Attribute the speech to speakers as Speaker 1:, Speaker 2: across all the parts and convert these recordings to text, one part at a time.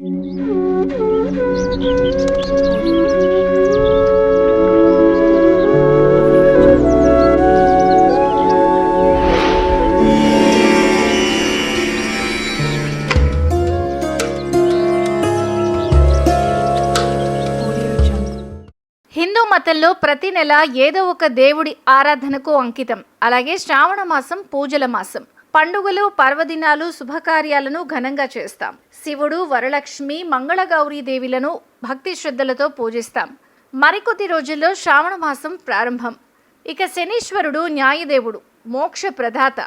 Speaker 1: హిందూ మతంలో ప్రతి నెల ఏదో ఒక దేవుడి ఆరాధనకు అంకితం. అలాగే శ్రావణ మాసం పూజల మాసం. పండుగలు పర్వదినాలు శుభకార్యాలను ఘనంగా చేస్తాం. శివుడు వరలక్ష్మి మంగళగౌరీ దేవిలను భక్తి శ్రద్ధలతో పూజిస్తాం. మరికొద్ది రోజుల్లో శ్రావణ మాసం ప్రారంభం. ఇక శనీశ్వరుడు న్యాయదేవుడు మోక్ష ప్రదాత.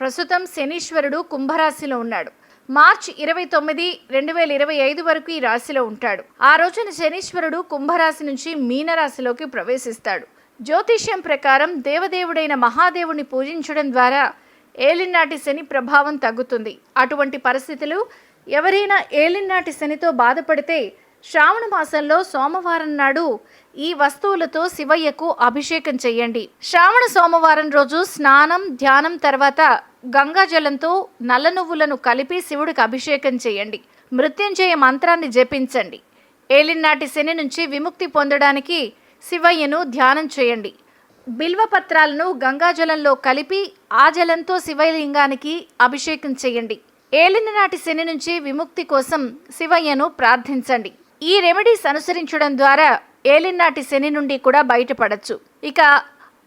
Speaker 1: ప్రస్తుతం శనీశ్వరుడు కుంభరాశిలో ఉన్నాడు. మార్చి ఇరవై తొమ్మిది రెండు వేల ఇరవై ఐదు వరకు ఈ రాశిలో ఉంటాడు. ఆ రోజున శనీశ్వరుడు కుంభరాశి నుంచి మీనరాశిలోకి ప్రవేశిస్తాడు. జ్యోతిష్యం ప్రకారం దేవదేవుడైన మహాదేవుని పూజించడం ద్వారా ఏలినాటి శని ప్రభావం తగ్గుతుంది. అటువంటి పరిస్థితులు ఎవరైనా ఏలినాటి శనితో బాధపడితే శ్రావణ మాసంలో సోమవారం నాడు ఈ వస్తువులతో శివయ్యకు అభిషేకం చేయండి. శ్రావణ సోమవారం రోజు స్నానం ధ్యానం తర్వాత గంగాజలంతో నల్ల నువ్వులను కలిపి శివుడికి అభిషేకం చేయండి. మృత్యుంజయ మంత్రాన్ని జపించండి. ఏలినాటి శని నుంచి విముక్తి పొందడానికి శివయ్యను ధ్యానం చేయండి. బిల్వపత్రాలను గంగాజలంలో కలిపి ఆ జలంతో శివలింగానికి అభిషేకం చేయండి. ఏలిన నాటి శని నుంచి విముక్తి కోసం శివయ్యను ప్రార్థించండి. ఈ రెమెడీస్ అనుసరించడం ద్వారా ఏలినాటి శని నుండి కూడా బయటపడచ్చు. ఇక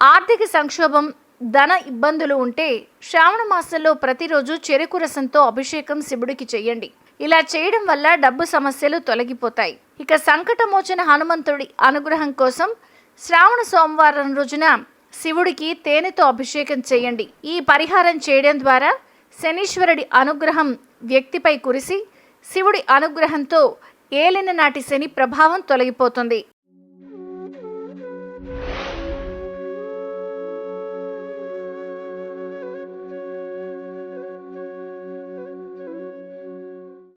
Speaker 1: ఆర్థిక సంక్షోభం ధన ఇబ్బందులు ఉంటే శ్రావణ మాసంలో ప్రతిరోజు చెరుకు రసంతో అభిషేకం శివుడికి చేయండి. ఇలా చేయడం వల్ల డబ్బు సమస్యలు తొలగిపోతాయి. ఇక సంకటమోచన హనుమంతుడి అనుగ్రహం కోసం శ్రావణ సోమవారం రోజున శివుడికి తేనెతో అభిషేకం చేయండి. ఈ పరిహారం చేయడం ద్వారా శనీశ్వరుడి అనుగ్రహం వ్యక్తిపై కురిసి శివుడి అనుగ్రహంతో ఏలిన నాటి శని ప్రభావం తొలగిపోతుంది.